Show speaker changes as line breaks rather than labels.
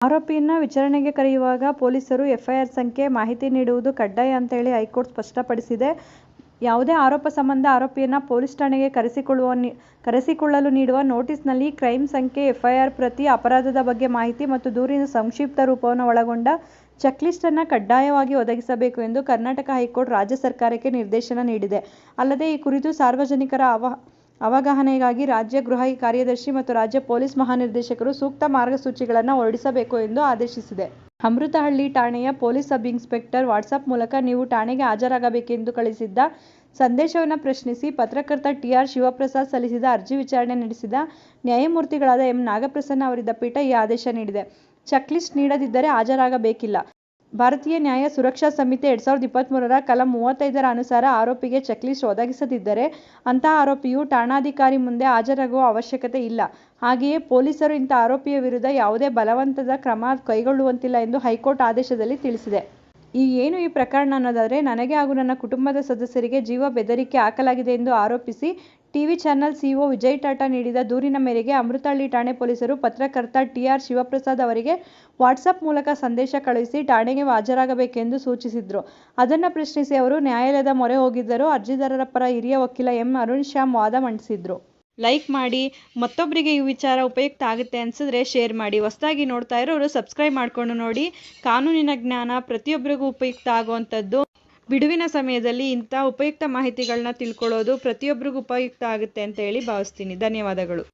ಆರೋಪಿಯನ್ನ ವಿಚಾರಣೆಗೆ ಕರೆಯುವಾಗ ಪೊಲೀಸರು ಎಫ್ಐಆರ್ ಸಂಖ್ಯೆ, ಮಾಹಿತಿ ನೀಡುವುದು ಕಡ್ಡಾಯ ಅಂತ ಹೇಳಿ ಹೈಕೋರ್ಟ್ ಸ್ಪಷ್ಟಪಡಿಸಿದೆ. ಯಾವುದೇ ಆರೋಪ ಸಂಬಂಧ ಆರೋಪಿಯನ್ನ ಪೊಲೀಸ್ ಠಾಣೆಗೆ ಕರೆಸಿಕೊಳ್ಳಲು ನೀಡುವ ನೋಟಿಸ್ನಲ್ಲಿ ಕ್ರೈಂ ಸಂಖ್ಯೆ, ಎಫ್ಐಆರ್ ಪ್ರತಿ, ಅಪರಾಧದ ಬಗ್ಗೆ ಮಾಹಿತಿ ಮತ್ತು ದೂರಿನ ಸಂಕ್ಷಿಪ್ತ ರೂಪವನ್ನು ಒಳಗೊಂಡ ಚೆಕ್ಲಿಸ್ಟನ್ನು ಕಡ್ಡಾಯವಾಗಿ ಒದಗಿಸಬೇಕು ಎಂದು ಕರ್ನಾಟಕ ಹೈಕೋರ್ಟ್ ರಾಜ್ಯ ಸರ್ಕಾರಕ್ಕೆ ನಿರ್ದೇಶನ ನೀಡಿದೆ. ಅಲ್ಲದೆ ಈ ಕುರಿತು ಸಾರ್ವಜನಿಕರ ಅವಗಾಹನೆಗಾಗಿ ರಾಜ್ಯ ಗೃಹ ಕಾರ್ಯದರ್ಶಿ ಮತ್ತು ರಾಜ್ಯ ಪೊಲೀಸ್ ಮಹಾನಿರ್ದೇಶಕರು ಸೂಕ್ತ ಮಾರ್ಗಸೂಚಿಗಳನ್ನು ಹೊರಡಿಸಬೇಕು ಎಂದು ಆದೇಶಿಸಿದೆ. ಅಮೃತಹಳ್ಳಿ ಠಾಣೆಯ ಪೊಲೀಸ್ ಸಬ್-ಇನ್ಸ್ಪೆಕ್ಟರ್ ವಾಟ್ಸಾಪ್ ಮೂಲಕ ನೀವು ಠಾಣೆಗೆ ಹಾಜರಾಗಬೇಕೆಂದು ಕಳುಹಿಸಿದ್ದ ಸಂದೇಶವನ್ನು ಪ್ರಶ್ನಿಸಿ ಪತ್ರಕರ್ತ ಟಿ. ಆರ್. ಶಿವಪ್ರಸಾದ್ ಸಲ್ಲಿಸಿದ ಅರ್ಜಿ ವಿಚಾರಣೆ ನಡೆಸಿದ ನ್ಯಾಯಮೂರ್ತಿಗಳಾದ ಎಂ. ನಾಗಪ್ರಸನ್ನ ಅವರಿದ್ದ ಪೀಠ ಈ ಆದೇಶ ನೀಡಿದೆ. ಚೆಕ್ಲಿಸ್ಟ್ ನೀಡದಿದ್ದರೆ ಹಾಜರಾಗಬೇಕಿಲ್ಲ. ಭಾರತೀಯ ನ್ಯಾಯ ಸುರಕ್ಷಾ ಸಂಹಿತೆ ಎರಡ್ ಸಾವಿರದ ಇಪ್ಪತ್ಮೂರರ ಕಲಂ ಮೂವತ್ತೈದರ ಅನುಸಾರ ಆರೋಪಿಗೆ ಚೆಕ್ಲಿಸ್ಟ್ ಒದಗಿಸದಿದ್ದರೆ ಅಂತಹ ಆರೋಪಿಯು ಠಾಣಾಧಿಕಾರಿ ಮುಂದೆ ಹಾಜರಾಗುವ ಅವಶ್ಯಕತೆ ಇಲ್ಲ. ಹಾಗೆಯೇ ಪೊಲೀಸರು ಇಂಥ ಆರೋಪಿಯ ವಿರುದ್ಧ ಯಾವುದೇ ಬಲವಂತದ ಕ್ರಮ ಕೈಗೊಳ್ಳುವಂತಿಲ್ಲ ಎಂದು ಹೈಕೋರ್ಟ್ ಆದೇಶದಲ್ಲಿ ತಿಳಿಸಿದೆ. ಏನು ಈ ಪ್ರಕರಣ ಅನ್ನೋದಾದರೆ ನನಗೆ ಹಾಗೂ ನನ್ನ ಕುಟುಂಬದ ಸದಸ್ಯರಿಗೆ ಜೀವ ಬೆದರಿಕೆ ಹಾಕಲಾಗಿದೆ ಎಂದು ಆರೋಪಿಸಿ TV channel CEO Vijay Tata ನೀಡಿದ ದೂರಿನ ಮೇರೆಗೆ ಅಮೃತಹಳ್ಳಿ ಠಾಣೆ ಪೊಲೀಸರು ಪತ್ರಕರ್ತ ಟಿಆರ್ ಶಿವಪ್ರಸಾದ್ ಅವರಿಗೆ ವಾಟ್ಸಪ್ ಮೂಲಕ ಸಂದೇಶ ಕಳುಹಿಸಿ ಠಾಣೆಗೆ ಹಾಜರಾಗಬೇಕೆಂದು ಸೂಚಿಸಿದ್ರು. ಅದನ್ನ ಪ್ರಶ್ನಿಸಿ ಅವರು ನ್ಯಾಯಾಲಯದ ಮೊರೆ ಹೋಗಿದ್ದರು. ಅರ್ಜಿದಾರರ ಪರ ಹಿರಿಯ ವಕೀಲ ಎಂ. ಅರುಣ್ ಶ್ಯಾಮ್ ವಾದ ಮಂಡಿಸಿದ್ರು. ಲೈಕ್ ಮಾಡಿ, ಮತ್ತೊಬ್ರಿಗೆ ಈ ವಿಚಾರ ಉಪಯುಕ್ತ ಆಗುತ್ತೆ ಅನ್ಸಿದ್ರೆ ಶೇರ್ ಮಾಡಿ. ಹೊಸದಾಗಿ ನೋಡ್ತಾ ಇರೋರು ಸಬ್ಸ್ಕ್ರೈಬ್ ಮಾಡ್ಕೊಂಡು ನೋಡಿ. ಕಾನೂನಿನ ಜ್ಞಾನ ಪ್ರತಿಯೊಬ್ಬರಿಗೂ ಉಪಯುಕ್ತ ಆಗುವಂತದ್ದು. ಬಿಡುವಿನ ಸಮಯದಲ್ಲಿ ಇಂಥ ಉಪಯುಕ್ತ ಮಾಹಿತಿಗಳನ್ನ ತಿಳ್ಕೊಳ್ಳೋದು ಪ್ರತಿಯೊಬ್ಬರಿಗೂ ಉಪಯುಕ್ತ ಆಗುತ್ತೆ ಅಂತ ಹೇಳಿ ಭಾವಿಸ್ತೀನಿ. ಧನ್ಯವಾದಗಳು.